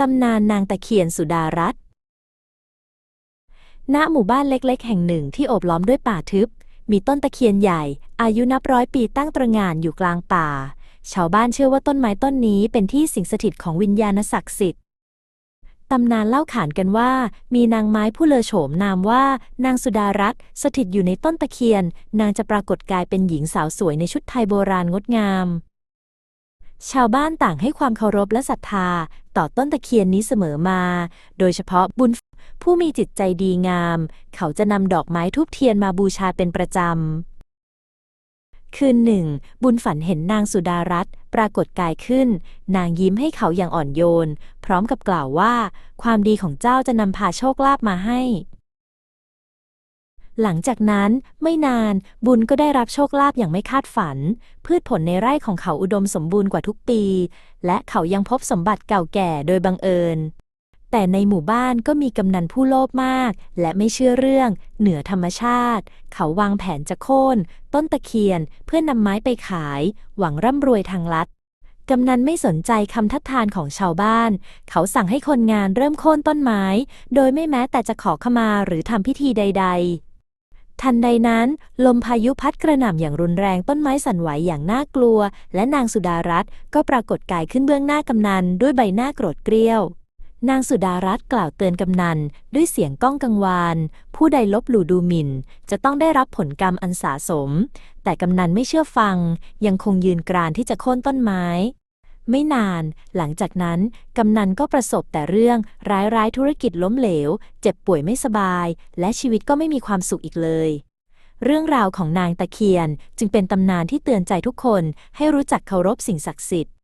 ตำนานนางตะเคียนสุดารัตน์ ณ หมู่บ้านเล็กๆ แห่งหนึ่งที่โอบล้อมด้วยป่าทึบ มีต้นตะเคียนใหญ่ อายุนับร้อยปีตั้งตระหง่านอยู่กลางป่า ชาวบ้านเชื่อว่าต้นไม้ต้นนี้เป็นที่สิงสถิตของวิญญาณศักดิ์สิทธิ์ ตำนานเล่าขานกันว่า มีนางไม้ผู้เลอโฉมนามว่า นางสุดารัตน์สถิตอยู่ในต้นตะเคียน นางจะปรากฏกายเป็นหญิงสาวสวยในชุดไทยโบราณงดงาม ชาวบ้านต่างให้ความเคารพและศรัทธา ต่อต้นตะเคียนนี้เสมอมา โดยเฉพาะบุญผู้มีจิตใจดีงาม เขาจะนำดอกไม้ทูบเทียนมาบูชาเป็นประจำ คืนหนึ่ง บุญฝันเห็นนางสุดารัตน์ปรากฏกายขึ้น นางยิ้มให้เขาอย่างอ่อนโยน พร้อมกับกล่าวว่า ความดีของเจ้าจะนำพาโชคลาภมาให้ หลังจากนั้นไม่นานบุญก็ได้รับโชคลาภอย่างไม่คาดฝัน พืชผลในไร่ของเขาอุดมสมบูรณ์กว่าทุกปี และเขายังพบสมบัติเก่าแก่โดยบังเอิญ แต่ในหมู่บ้านก็มีกำนันผู้โลภมาก และไม่เชื่อเรื่อง เหนือธรรมชาติ เขาวางแผนจะโค่น ต้นตะเคียนเพื่อนนำไม้ไปขาย หวังร่ำรวยทางลัดกำนันไม่สนใจคำทัดทานของชาวบ้าน เขาสั่งให้คนงานเริ่มโค่นต้นไม้ โดยไม่แม้แต่จะขอขมาหรือทำพิธีใด ๆ ทันใดนั้น ลมพายุพัดกระหน่ำอย่างรุนแรงต้นไม้สั่นไหวอย่างน่ากลัว และนางสุดารัตน์ก็ปรากฏกายขึ้นเบื้องหน้ากำนันด้วยใบหน้าโกรธเกรี้ยว นางสุดารัตน์กล่าวเตือนกำนันด้วยเสียงก้องกังวาน ผู้ใดลบหลู่ดูหมิ่น จะต้องได้รับผลกรรมอันสาสม แต่กำนันไม่เชื่อฟัง ยังคงยืนกรานที่จะโค่นต้นไม้ ไม่นาน หลังจากนั้น กำนันก็ประสบแต่เรื่องร้ายๆธุรกิจล้มเหลว เจ็บป่วยไม่สบาย และชีวิตก็ไม่มีความสุขอีกเลย เรื่องราวของนางตะเคียนจึงเป็นตำนานที่เตือนใจทุกคนให้รู้จักเคารพสิ่งศักดิ์สิทธิ์